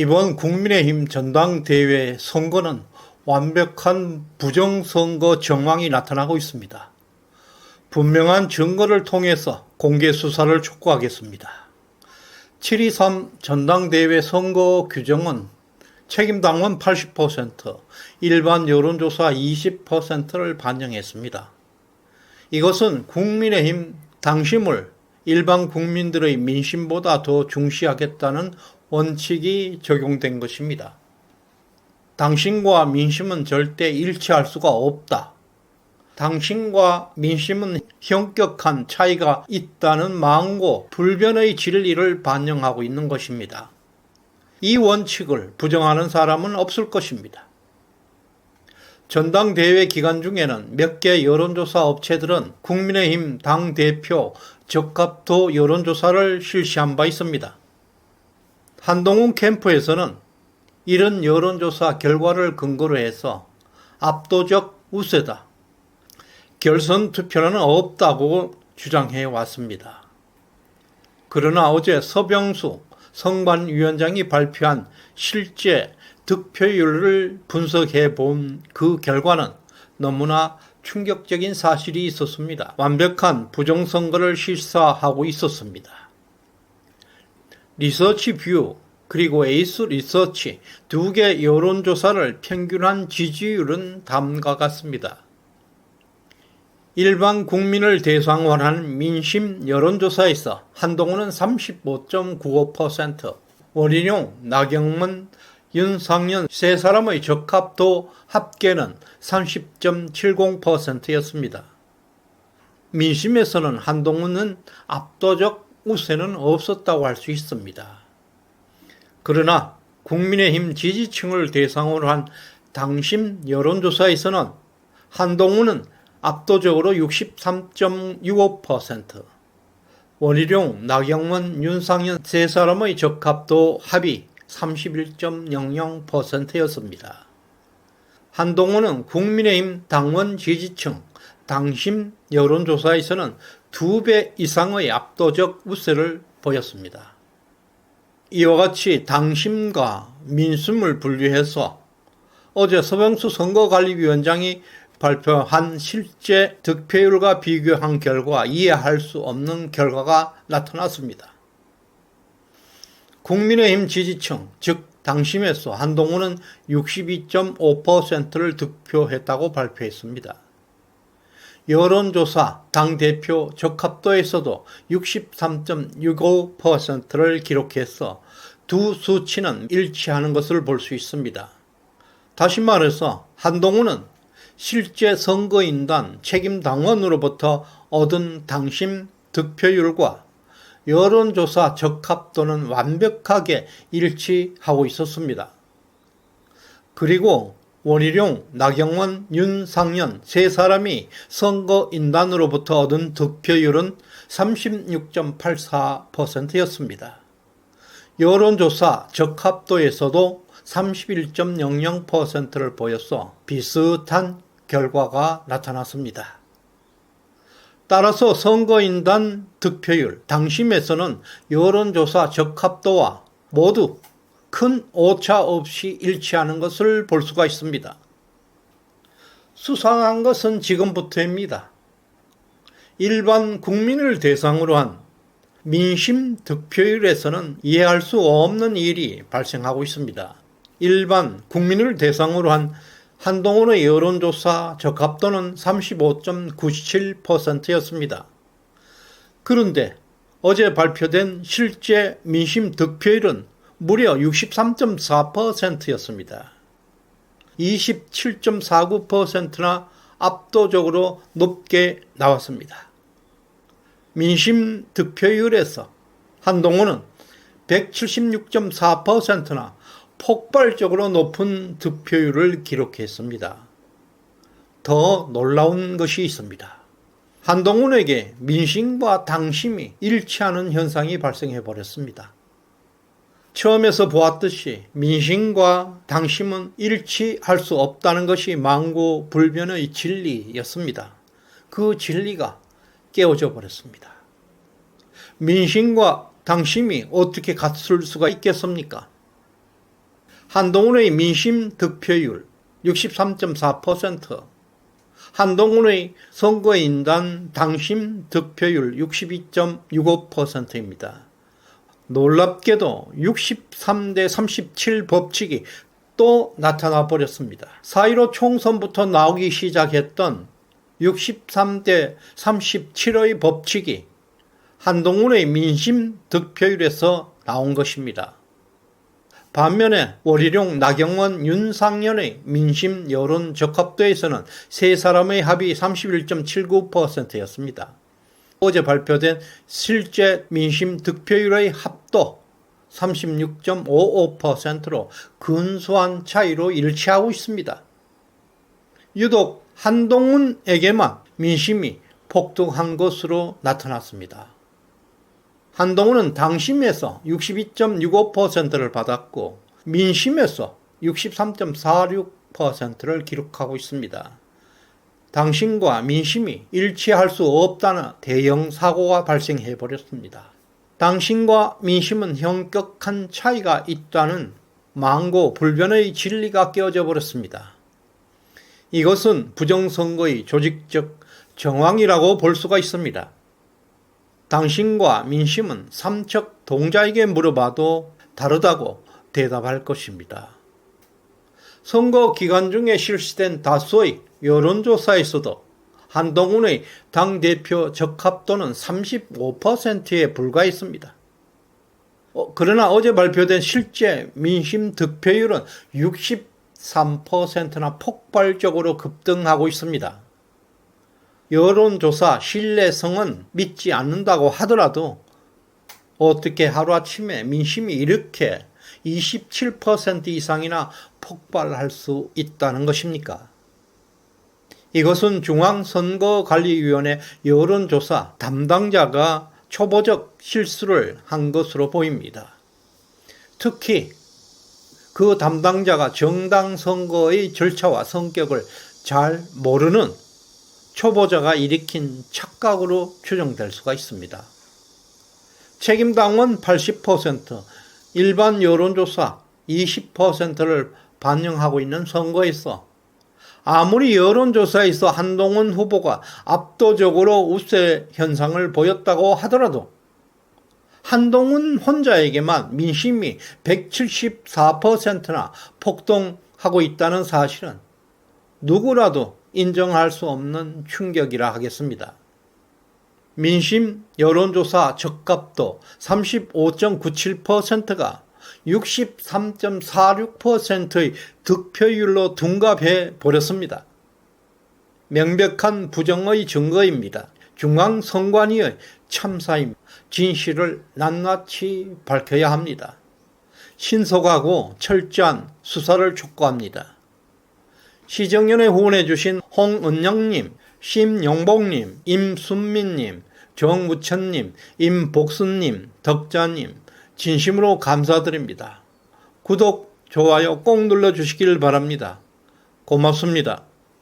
이번 국민의힘 전당대회 선거는 완벽한 부정선거 정황이 나타나고 있습니다. 분명한 증거를 통해서 공개 수사를 촉구하겠습니다. 7.23 전당대회 선거 규정은 책임당원 80%, 일반 여론조사 20%를 반영했습니다. 이것은 국민의힘 당심을 일반 국민들의 민심보다 더 중시하겠다는 원칙이 적용된 것입니다. 당신과 민심은 절대 일치할 수가 없다. 당신과 민심은 현격한 차이가 있다는 망고 불변의 진리를 반영하고 있는 것입니다. 이 원칙을 부정하는 사람은 없을 것입니다. 전당대회 기간 중에는 몇 개 여론조사 업체들은 국민의힘 당대표 적합도 여론조사를 실시한 바 있습니다. 한동훈 캠프에서는 이런 여론조사 결과를 근거로 해서 압도적 우세다. 결선 투표는 없다고 주장해 왔습니다. 그러나 어제 서병수 성관위원장이 발표한 실제 득표율을 분석해 본 그 결과는 너무나 충격적인 사실이 있었습니다. 완벽한 부정선거를 실사하고 있었습니다. 리서치 뷰 그리고 에이스 리서치 두 개 여론조사를 평균한 지지율은 다음과 같습니다. 일반 국민을 대상으로 한 민심 여론조사에서 한동훈은 35.95%, 원인용, 나경문, 윤상현 세 사람의 적합도 합계는 30.70%였습니다. 민심에서는 한동훈은 압도적 우세는 없었다고 할 수 있습니다. 그러나 국민의힘 지지층을 대상으로 한 당심 여론조사에서는 한동훈은 압도적으로 63.65%, 원희룡, 나경원, 윤상현 세 사람의 적합도 합이 31.00%였습니다. 한동훈은 국민의힘 당원 지지층, 당심 여론조사에서는 두 배 이상의 압도적 우세를 보였습니다. 이와 같이 당심과 민심을 분류해서 어제 서병수 선거관리위원장이 발표한 실제 득표율과 비교한 결과 이해할 수 없는 결과가 나타났습니다. 국민의힘 지지층, 즉 당심에서 한동훈은 62.5%를 득표했다고 발표했습니다. 여론조사 당대표 적합도에서도 63.65%를 기록해서 두 수치는 일치하는 것을 볼 수 있습니다. 다시 말해서 한동훈은 실제 선거인단 책임 당원으로부터 얻은 당심 득표율과 여론조사 적합도는 완벽하게 일치하고 있었습니다. 그리고 원희룡, 나경원, 윤상현 세 사람이 선거인단으로부터 얻은 득표율은 36.84%였습니다. 여론조사 적합도에서도 31.00%를 보였어 비슷한 결과가 나타났습니다. 따라서 선거인단 득표율, 당심에서는 여론조사 적합도와 모두 큰 오차 없이 일치하는 것을 볼 수가 있습니다. 수상한 것은 지금부터입니다. 일반 국민을 대상으로 한 민심 득표율에서는 이해할 수 없는 일이 발생하고 있습니다. 일반 국민을 대상으로 한 한동훈의 여론조사 적합도는 35.97%였습니다. 그런데 어제 발표된 실제 민심 득표율은 무려 63.4%였습니다. 27.49%나 압도적으로 높게 나왔습니다. 민심 득표율에서 한동훈은 176.4%나 폭발적으로 높은 득표율을 기록했습니다. 더 놀라운 것이 있습니다. 한동훈에게 민심과 당심이 일치하는 현상이 발생해 버렸습니다. 처음에서 보았듯이 민심과 당심은 일치할 수 없다는 것이 망고 불변의 진리였습니다. 그 진리가 깨어져 버렸습니다. 민심과 당심이 어떻게 같을 수가 있겠습니까? 한동훈의 민심 득표율 63.4%, 한동훈의 선거인단 당심 득표율 62.65%입니다. 놀랍게도 63대 37 법칙이 또 나타나 버렸습니다. 4.15 총선부터 나오기 시작했던 63대 37의 법칙이 한동훈의 민심 득표율에서 나온 것입니다. 반면에 월희룡, 나경원, 윤상현의 민심 여론 적합도에서는 세 사람의 합이 31.79%였습니다. 어제 발표된 실제 민심 득표율의 합도 36.55%로 근소한 차이로 일치하고 있습니다. 유독 한동훈에게만 민심이 폭등한 것으로 나타났습니다. 한동훈은 당심에서 62.65%를 받았고 민심에서 63.46%를 기록하고 있습니다. 당신과 민심이 일치할 수 없다는 대형 사고가 발생해 버렸습니다. 당신과 민심은 현격한 차이가 있다는 망고 불변의 진리가 깨어져 버렸습니다. 이것은 부정선거의 조직적 정황이라고 볼 수가 있습니다. 당신과 민심은 삼척 동자에게 물어봐도 다르다고 대답할 것입니다. 선거 기간 중에 실시된 다수의 여론조사에서도 한동훈의 당대표 적합도는 35%에 불과했습니다. 어, 그러나 어제 발표된 실제 민심 득표율은 63%나 폭발적으로 급등하고 있습니다. 여론조사 신뢰성은 믿지 않는다고 하더라도 어떻게 하루아침에 민심이 이렇게 27% 이상이나 폭발할 수 있다는 것입니까? 이것은 중앙선거관리위원회 여론조사 담당자가 초보적 실수를 한 것으로 보입니다. 특히 그 담당자가 정당 선거의 절차와 성격을 잘 모르는 초보자가 일으킨 착각으로 추정될 수가 있습니다. 책임당원 80%, 일반 여론조사 20%를 반영하고 있는 선거에서 아무리 여론조사에서 한동훈 후보가 압도적으로 우세 현상을 보였다고 하더라도 한동훈 혼자에게만 민심이 174%나 폭동하고 있다는 사실은 누구라도 인정할 수 없는 충격이라 하겠습니다. 민심 여론조사 적합도 35.97%가 63.46%의 득표율로 둔갑해 버렸습니다. 명백한 부정의 증거입니다. 중앙선관위의 참사임 진실을 낱낱이 밝혀야 합니다. 신속하고 철저한 수사를 촉구합니다. 시정연에 후원해 주신 홍은영님, 심용복님, 임순민님, 정무천님, 임복순님, 덕자님, 진심으로 감사드립니다. 구독, 좋아요 꼭 눌러주시길 바랍니다. 고맙습니다.